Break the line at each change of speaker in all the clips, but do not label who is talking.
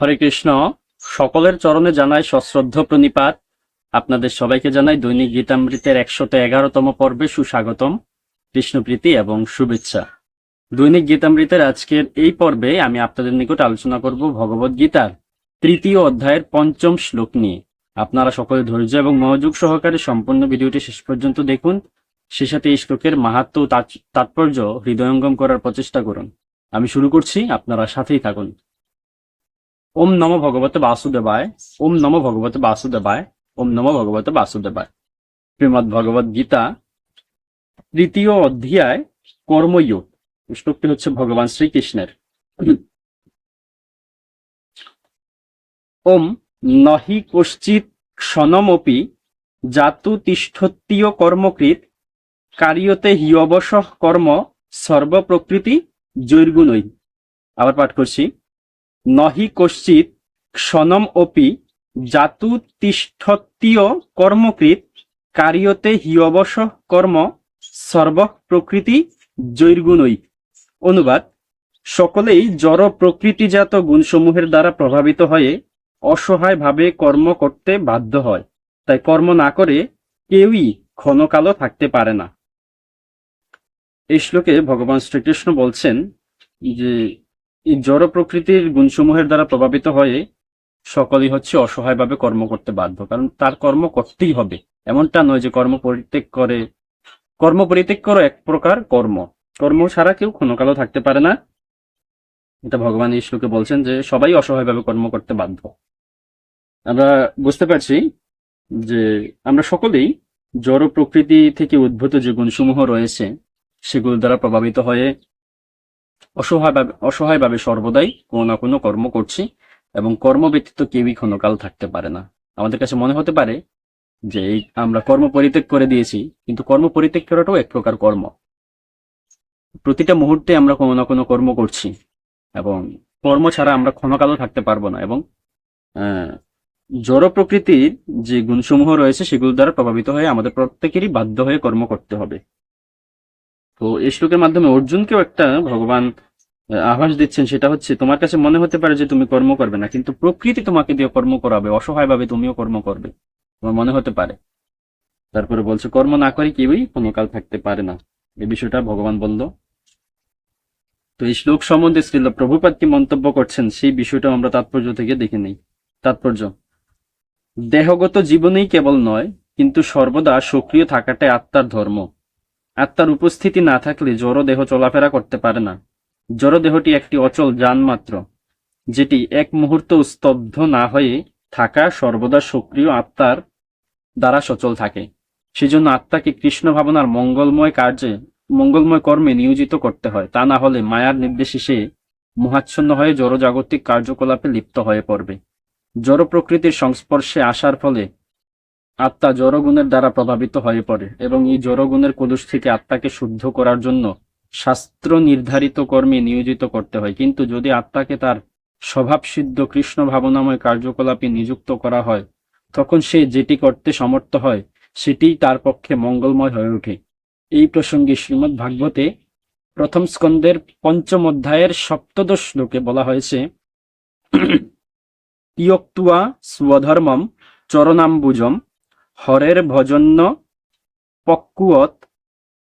হরে কৃষ্ণ। সকলের চরণে জানাই সশ্রদ্ধ প্রণিপাত। আপনাদের সবাইকে জানাই দৈনিক গীতামৃতের একশত এগারোতম পর্বে সুস্বাগতম, কৃষ্ণপ্রীতি এবং শুভেচ্ছা। দৈনিক গীতামৃতের আজকের এই পর্বে আমি আপনাদের নিকট আলোচনা করব ভগবত গীতার তৃতীয় অধ্যায়ের পঞ্চম শ্লোক নিয়ে। আপনারা সকলে ধৈর্য এবং মনোযোগ সহকারে সম্পূর্ণ ভিডিওটি শেষ পর্যন্ত দেখুন। সে সাথে এই শ্লোকের মাহাত্ম তাৎ- তাৎপর্য হৃদয়ঙ্গম করার প্রচেষ্টা করুন। আমি শুরু করছি, আপনারা সাথেই থাকুন। ওম নম ভগবত বাসুদেবায়, ওম নম ভগবত বাসুদেবায়, ওম নম ভগবত বাসুদেবায়। শ্রীমদ ভগবত গীতা তৃতীয় অধ্যায়, কর্মযোগ। শ্লোকটি হচ্ছে ভগবান শ্রীকৃষ্ণের। ওম নহি কশ্চিৎ ক্ষণমপি জাতু তিষ্ঠত্তীয় কর্মকৃত কারিয়তে হিয়বশ কর্ম সর্বপ্রকৃতি জৈর্গুণই আবার পাঠ করছি। নহি কশ্চিৎ ক্ষণম অপি জাতু তিষ্ঠত্তীয় কর্মকৃত কারিয়তে হিয়বশ কর্ম সর্ব প্রকৃতি জৈর্গুণই অনুবাদ, সকলেই জড় প্রকৃতিজাত গুণসমূহের দ্বারা প্রভাবিত হয়ে অসহায়ভাবে কর্ম করতে বাধ্য হয়, তাই কর্ম না করে কেউই ক্ষণকালও থাকতে পারে না। এই শ্লোকে ভগবান শ্রীকৃষ্ণ বলছেন যে এই জড় প্রকৃতির গুণসমূহের দ্বারা প্রভাবিত হয়ে সকলেই হচ্ছে অসহায়ভাবে কর্ম করতে বাধ্য। কারণ তার কর্ম করতেই হবে। এমনটা নয় যে কর্ম পরিত্যাগ করে, কর্ম পরিত্যাগ করো এক প্রকার কর্ম। কর্ম ছাড়া কেউ ক্ষণকালও থাকতে পারে না। এটা ভগবান শ্লোকে বলছেন যে সবাই অসহায়ভাবে কর্ম করতে বাধ্য। আমরা বুঝতে পারছি যে আমরা সকলেই জড় প্রকৃতি থেকে উদ্ভূত যে গুণসমূহ রয়েছে সেগুলো দ্বারা প্রভাবিত হয়ে অসহায়ভাবে অসহায়ভাবে সর্বদাই কোনো না কোনো কর্ম করছি এবং কর্ম ব্যতীত কেউই ক্ষণকাল থাকতে পারে না। আমাদের কাছে মনে হতে পারে যে এই আমরা কর্ম পরিত্যাগ করে দিয়েছি, কিন্তু কর্ম পরিত্যাগ করাটাও এক প্রকার কর্ম। প্রতিটা মুহূর্তে আমরা কোনো না কোনো কর্ম করছি এবং কর্ম ছাড়া আমরা ক্ষণকালও থাকতে পারব না এবং জড় প্রকৃতির যে গুণসমূহ রয়েছে সেগুলো দ্বারা প্রভাবিত হয়ে আমাদের প্রত্যেকেরই বাধ্য হয়ে কর্ম করতে হবে। তো এই শ্লোকের মাধ্যমে অর্জুনকেও একটা ভগবান আভাস দিচ্ছেন, সেটা হচ্ছে, তোমার কাছে মনে হতে পারে যে তুমি কর্ম করবে না, কিন্তু প্রকৃতি তোমাকে দিয়ে কর্ম করাবে, অসহায়ভাবে তুমিও কর্ম করবে, তোমার মনে হতে পারে। তারপরে বলছে, কর্ম না করে কেউই কোনোকাল থাকতে পারে না। এই বিষয়টা ভগবান বলল। তো এই শ্লোক সম্বন্ধে শ্রীল প্রভুপাত কি মন্তব্য করছেন, সেই বিষয়টা আমরা তাৎপর্য থেকে দেখে নেই। তাৎপর্য, দেহগত জীবনেই কেবল নয়, কিন্তু সর্বদা সক্রিয় থাকাটাই আত্মার ধর্ম। আত্মার উপস্থিতি না থাকলে জড় দেহ চলাফেরা করতে পারে না। জড় দেহটি একটি অচল যান মাত্র যেটি এক মুহূর্ত স্তব্ধ না হয়ে থাকা সর্বদা সক্রিয় আত্মার দ্বারা সচল থাকে। সেজন্য আত্মাকে কৃষ্ণ ভাবনার মঙ্গলময় কার্যে, মঙ্গলময় কর্মে নিয়োজিত করতে হয়। তা না হলে মায়ার নির্দেশে সে মোহাচ্ছন্ন হয়ে জড়জাগতিক কার্যকলাপে লিপ্ত হয়ে পড়বে। জড় প্রকৃতির সংস্পর্শে আসার ফলে আত্মা জড়গুণের দ্বারা প্রভাবিত হয়ে পড়ে এবং এই জড়গুণের কলুষ থেকে আত্মাকে শুদ্ধ করার জন্য শাস্ত্র নির্ধারিত কর্মে নিয়োজিত করতে হয়। কিন্তু যদি আত্মাকে তার স্বভাবসিদ্ধ কৃষ্ণ ভাবনাময় কার্যকলাপে নিযুক্ত করা হয়, তখন সে যেটি করতে সমর্থ হয়, সেটিই তার পক্ষে মঙ্গলময় হয়ে ওঠে। এই প্রসঙ্গে শ্রীমদ্ ভাগবতে প্রথম স্কন্দের পঞ্চম অধ্যায়ের সপ্তদশ শ্লোকে বলা হয়েছে, ইয়ক্তুয়া স্বধর্মম চরণাম্বুজম হরের ভজন্য পক্কুয়ত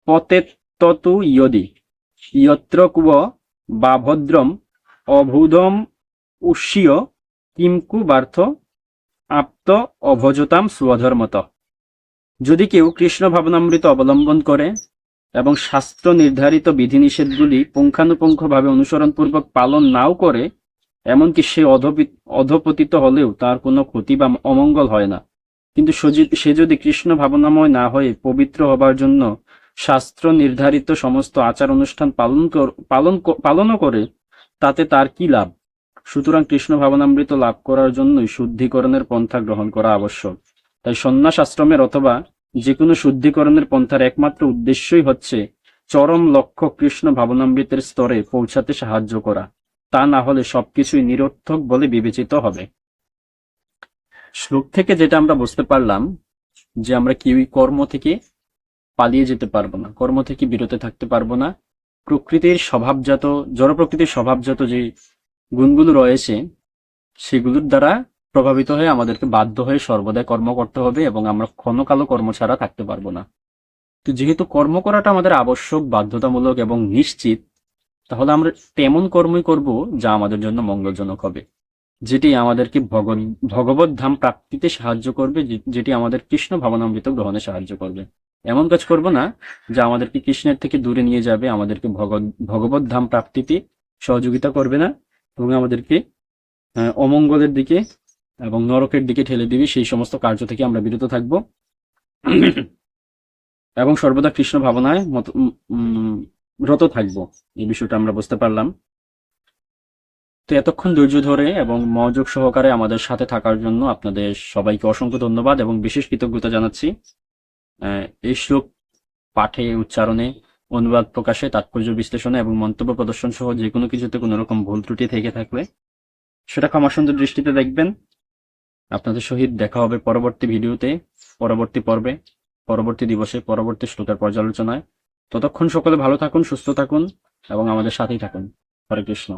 পতেত্ততু ইয়দি। ইয়ত্র কুব বাভদ্রম অভূদম উষ্যীয় কিমকু বার্থ আপ্ত অভজতাম স্বধর্মত। যদি কেউ কৃষ্ণ ভাবনামৃত অবলম্বন করে এবং শাস্ত্র নির্ধারিত বিধিনিষেধগুলি পুঙ্খানুপুঙ্খভাবে অনুসরণপূর্বক পালন নাও করে, এমনকি সে অধপি- অধপতিত হলেও তার কোনো ক্ষতি বা অমঙ্গল হয় না। কিন্তু সে যদি কৃষ্ণ ভাবনাময় না হয়ে পবিত্র হবার জন্য শাস্ত্র নির্ধারিত সমস্ত আচার অনুষ্ঠান পালন পালন পালনও করে, তাতে তার কি লাভ? সুতরাং কৃষ্ণ ভাবনামৃত লাভ করার জন্যই শুদ্ধিকরণের পন্থা গ্রহণ করা আবশ্যক। তাই সন্ন্যাস আশ্রমের অথবা যে কোনো শুদ্ধিকরণের পন্থার একমাত্র উদ্দেশ্যই হচ্ছে চরম লক্ষ্য কৃষ্ণ ভাবনামৃতের স্তরে পৌঁছাতে সাহায্য করা। তা না হলে সবকিছুই নিরর্থক বলে বিবেচিত হবে। শ্লোক থেকে যেটা আমরা বুঝতে পারলাম, যে আমরা কেউই কর্ম থেকে পালিয়ে যেতে পারব না, কর্ম থেকে বিরত থাকতে পারব না। প্রকৃতির স্বভাবজাত জড় প্রকৃতির স্বভাবজাত যে গুণগুলো রয়েছে, সেগুলোর দ্বারা প্রভাবিত হয়ে আমাদেরকে বাধ্য হয়ে সর্বদাই কর্ম করতে হবে এবং আমরা ক্ষণকালো কর্ম ছাড়া থাকতে পারব না। তো যেহেতু কর্ম করাটা আমাদের আবশ্যক, বাধ্যতামূলক এবং নিশ্চিত, তাহলে আমরা তেমন কর্মই করব যা আমাদের জন্য মঙ্গলজনক হবে। যেটি আমাদেরকে ভগৎ ভগবত ধাম প্রাপ্তিতে সাহায্য করবে যেটি আমাদের কৃষ্ণ ভাবনামৃত গ্রহণে সাহায্য করবে। এমন কাজ করব না, যা আমাদেরকে কৃষ্ণের থেকে দূরে নিয়ে যাবে, আমাদেরকে ভগবত ধাম প্রাপ্তিতে সহযোগিতা করবে না, এবং আমাদেরকে অমঙ্গলের দিকে এবং নরকের দিকে ঠেলে দিবে, সেই সমস্ত কার্য থেকে আমরা বিরত থাকব। এবং সর্বদা কৃষ্ণ ভাবনায় মত রত থাকব। এই বিষয়টা আমরা বুঝতে পারলাম। তো এতক্ষণ ধৈর্য ধরে এবং মনোযোগ সহকারে আমাদের সাথে থাকার জন্য আপনাদের সবাইকে অসংখ্য ধন্যবাদ এবং বিশেষ কৃতজ্ঞতা জানাচ্ছি। এই শ্লোক পাঠে, উচ্চারণে, অনুবাদ প্রকাশে, তাৎপর্য বিশ্লেষণে এবং মন্তব্য প্রদর্শন সহ যে কোনো কিছুতে কোনো রকম ভুল ত্রুটি থেকে থাকলে সেটা ক্ষমা সুন্দর দৃষ্টিতে দেখবেন। আপনাদের সহিত দেখা হবে পরবর্তী ভিডিওতে, পরবর্তী পর্বে, পরবর্তী দিবসে, পরবর্তী শ্লোকের পর্যালোচনায়। ততক্ষণ সকলে ভালো থাকুন, সুস্থ থাকুন এবং আমাদের সাথেই থাকুন। হরে কৃষ্ণ।